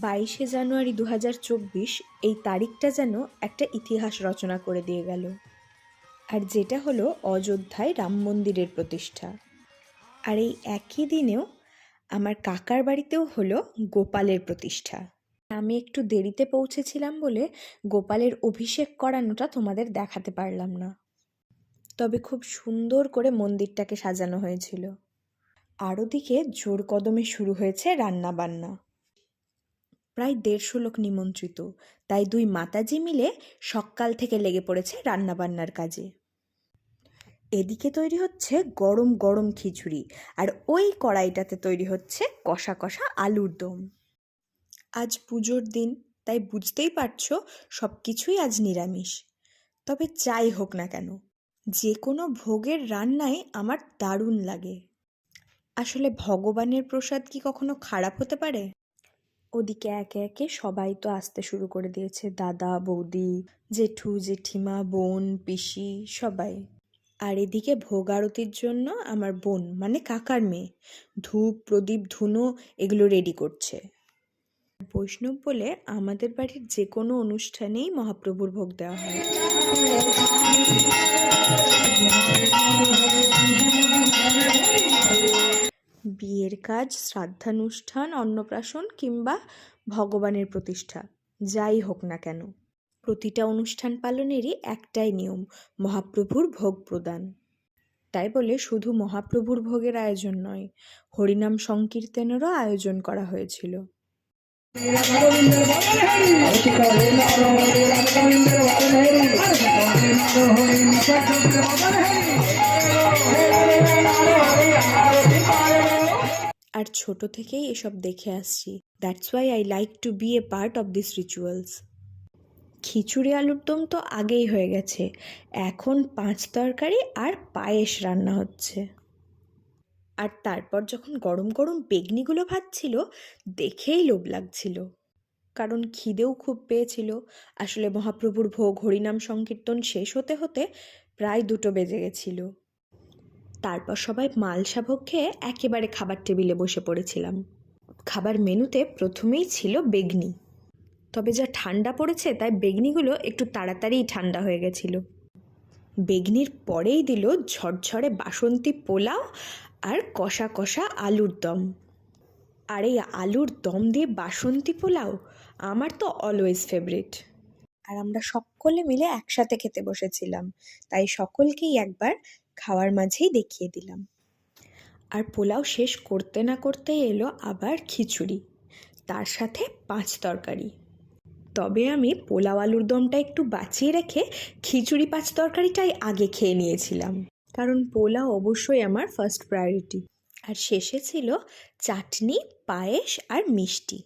বাইশে জানুয়ারি দু হাজার চব্বিশ এই তারিখটা যেন একটা ইতিহাস রচনা করে দিয়ে গেল। আর যেটা হলো অযোধ্যায় রাম মন্দিরের প্রতিষ্ঠা। আর এই একই দিনেও আমার কাকার বাড়িতেও হলো গোপালের প্রতিষ্ঠা। আমি একটু দেরিতে পৌঁছেছিলাম বলে গোপালের অভিষেক করানোটা তোমাদের দেখাতে পারলাম না। তবে খুব সুন্দর করে মন্দিরটাকে সাজানো হয়েছিল। আরও দিকে জোর কদমে শুরু হয়েছে রান্না বান্না প্রায় দেড়শো লোক নিমন্ত্রিত। তাই দুই মাতাজি মিলে সকাল থেকে লেগে পড়েছে রান্নাবান্নার কাজে। এদিকে তৈরি হচ্ছে গরম গরম খিচুড়ি আর ওই কড়াইটাতে তৈরি হচ্ছে কষা কষা আলুর দম। আজ পুজোর দিন, তাই বুঝতেই পারছ সব কিছুই আজ নিরামিষ। তবে যাই হোক না কেন, যে কোনো ভোগের রান্নাই আমার দারুণ লাগে। আসলে ভগবানের প্রসাদ কি কখনো খারাপ হতে পারে? ওদিকে একে একে সবাই তো আসতে শুরু করে দিয়েছে। দাদা, বৌদি, জেঠু, জেঠিমা, বোন, পিসি, সবাই। আর এদিকে ভোগ আরতির জন্য আমার বোন মানে কাকার মেয়ে, ধূপ, প্রদীপ, ধুনো এগুলো রেডি করছে। বৈষ্ণব বলে আমাদের বাড়ির যে কোনো অনুষ্ঠানেই মহাপ্রভুর ভোগ দেওয়া হয়। বিয়ের কাজ শ্রাদ্ধানুষ্ঠান অন্নপ্রাশন কিংবা ভগবানের প্রতিষ্ঠা যাই হোক না কেন প্রতিটা অনুষ্ঠান পালনেরই একটাই নিয়ম মহাপ্রভুর ভোগ প্রদান তাই বলে শুধু মহাপ্রভুর ভোগের আয়োজন নয় হরিনাম সংকীর্তনেরও আয়োজন করা হয়েছিল আর ছোট থেকেই এসব দেখে আসছি। That's why I like to be a part of this rituals khichuri আলুর দম তো আগেই হয়ে গেছে। এখন পাঁচ তরকারি আর পায়েস রান্না হচ্ছে। আর তারপর যখন গরম গরম বেগনিগুলো ভাজছিল, দেখেই লোভ লাগছিল। কারণ খিদেও খুব পেয়েছিল। আসলে মহাপ্রভুর ভোগ হরিনাম সংকীর্তন শেষ হতে হতে প্রায় দুটো বেজে গেছিল। তারপর সবাই মালসা ভোগ খেয়ে একেবারে খাবার টেবিলে বসে পড়েছিলাম। খাবার মেনুতে প্রথমেই ছিল বেগনি। তবে যা ঠান্ডা পড়েছে তাই বেগনিগুলো একটু তাড়াতাড়িই ঠান্ডা হয়ে গেছিল। বেগনির পরেই দিল ঝরঝরে বাসন্তী পোলাও আর কষা কষা আলুর দম। আর এই আলুর দম দিয়ে বাসন্তী পোলাও আমার তো অলওয়েজ ফেভারিট আর আমরা সকলে মিলে একসাথে খেতে বসেছিলাম, তাই সকলকেই একবার খাওয়ার মাঝেই দেখিয়ে দিলাম। আর পোলাও শেষ করতে না করতে এলো আবার খিচুড়ি, তার সাথে পাঁচ তরকারি। তবে আমি পোলাও আলুর দমটা একটু বাঁচিয়ে রেখে খিচুড়ি পাঁচ তরকারিটাই আগে খেয়ে নিয়েছিলাম। কারণ পোলাও অবশ্যই আমার ফার্স্ট প্রায়োরিটি আর শেষে ছিল চাটনি, পায়েস আর মিষ্টি।